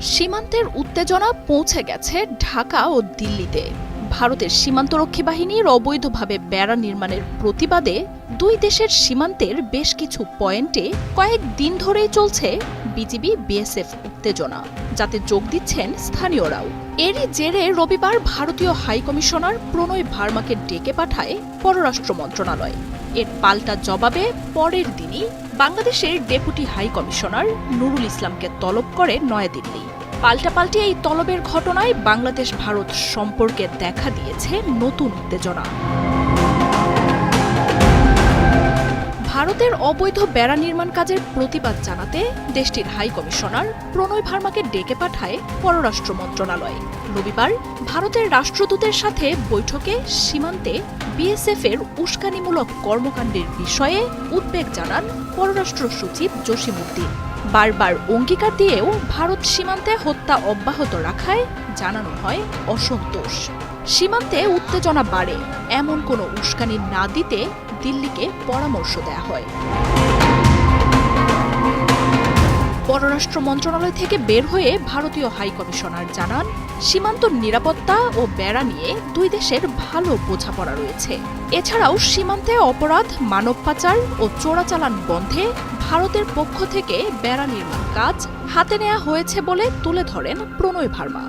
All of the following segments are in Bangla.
সীমান্তের উত্তেজনা পৌঁছে গেছে ঢাকা ও দিল্লিতে। ভারতের সীমান্তরক্ষী বাহিনীর অবৈধভাবে বেড়া নির্মাণের প্রতিবাদে দুই দেশের সীমান্তের বেশ কিছু পয়েন্টে কয়েক দিন ধরেই চলছে বিজিবি বিএসএফ উত্তেজনা, যাতে যোগ দিচ্ছেন স্থানীয়রাও। এরই জেরে রবিবার ভারতীয় হাইকমিশনার প্রণয় ভার্মাকে ডেকে পাঠায় পররাষ্ট্র মন্ত্রণালয়। এর পাল্টা জবাবে পরের দিনই বাংলাদেশের ডেপুটি হাই কমিশনার নুরুল ইসলামকে তলব করে নয়াদিল্লি। পাল্টাপাল্টি এই তলবের ঘটনায় বাংলাদেশ ভারত সম্পর্কে দেখা দিয়েছে নতুন উত্তেজনা। ভারতের অবৈধ বেড়া নির্মাণ কাজের প্রতিবাদ জানাতে দেশটির হাই কমিশনার প্রণয় ভার্মাকে ডেকে পাঠায় পররাষ্ট্র মন্ত্রণালয়। রবিবার ভারতের রাষ্ট্রদূতের সাথে বৈঠকে সীমান্তে বিএসএফ এর উস্কানিমূলক কর্মকাণ্ডের বিষয়ে উদ্বেগ জানান পররাষ্ট্র সচিব জসিমুদ্দিন বারবার অঙ্গীকার দিয়েও ভারত সীমান্তে হত্যা অব্যাহত রাখায় জানানো হয় অসন্তোষ। সীমান্তে উত্তেজনা বাড়ে, এমন কোনো উস্কানি না দিতে দিল্লিকে পরামর্শ দেয়া হয়। পররাষ্ট্র মন্ত্রণালয় থেকে বের হয়ে ভারতীয় হাই কমিশনার জানান, সীমান্ত নিরাপত্তা ও বেড়া নিয়ে দুই দেশের ভালো বোঝাপড়া রয়েছে। এছাড়াও সীমান্তে অপরাধ, মানব পাচার ও চোরাচালান বন্ধে ভারতের পক্ষ থেকে বেড়া নির্মাণ কাজ হাতে নেওয়া হয়েছে বলে তুলে ধরেন প্রণয় ভার্মা।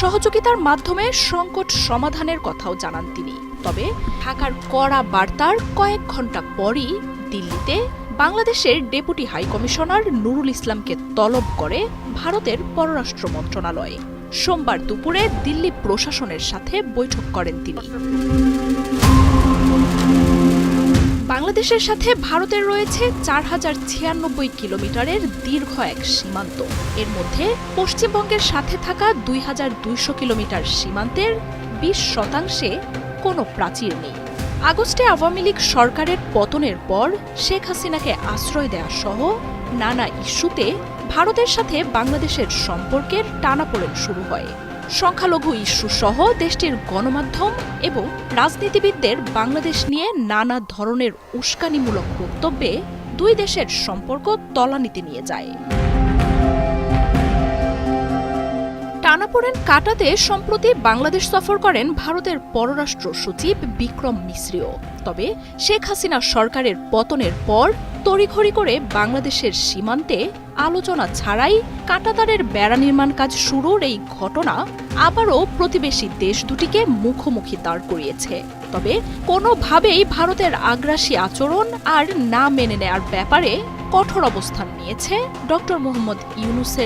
সহযোগিতার মাধ্যমে সংকট সমাধানের কথাও জানান তিনি। তবে ঢাকার কড়া বার্তার কয়েক ঘণ্টা পরই দিল্লিতে বাংলাদেশের ডেপুটি হাই কমিশনার নুরুল ইসলামকে তলব করে ভারতের পররাষ্ট্র মন্ত্রণালয়। সোমবার দুপুরে দিল্লি প্রশাসনের সাথে বৈঠক করেন তিনি। বাংলাদেশের সাথে ভারতের রয়েছে চার হাজার ছিয়ানব্বই কিলোমিটারের দীর্ঘ এক সীমান্ত। এর মধ্যে পশ্চিমবঙ্গের সাথে থাকা দুই হাজার দুইশো কিলোমিটার সীমান্তের বিশ শতাংশে কোনো প্রাচীর নেই। আগস্টে আওয়ামী লীগ সরকারের পতনের পর শেখ হাসিনাকে আশ্রয় দেওয়া সহ নানা ইস্যুতে ভারতের সাথে বাংলাদেশের সম্পর্কের টানাপোড়েন শুরু হয়। সংখ্যালঘু ইস্যু সহ দেশটির গণমাধ্যম এবং রাজনীতিবিদদের বাংলাদেশ নিয়ে নানা ধরনের উস্কানিমূলক বক্তব্যে দুই দেশের সম্পর্ক তলানিতে নিয়ে যায়। টানাপোড়েন কাটাতে সম্প্রতি বাংলাদেশ সফর করেন ভারতের পররাষ্ট্র সচিব বিক্রম মিশ্রিও। তবে শেখ হাসিনা সরকারের পতনের পর তড়িঘড়ি করে বাংলাদেশের সীমান্তে আলোচনা ছাড়াই কাঁটাতারের বেড়া নির্মাণ কাজ শুরুর এই ঘটনা আবারও প্রতিবেশী দেশ দুটিকে মুখোমুখি দাঁড় করিয়েছে। তবে কোনোভাবেই ভারতের আগ্রাসী আচরণ আর না মেনে নেয়ার ব্যাপারে কঠোর অবস্থান নিয়েছে ডক্টর মোহাম্মদ ইউনুসের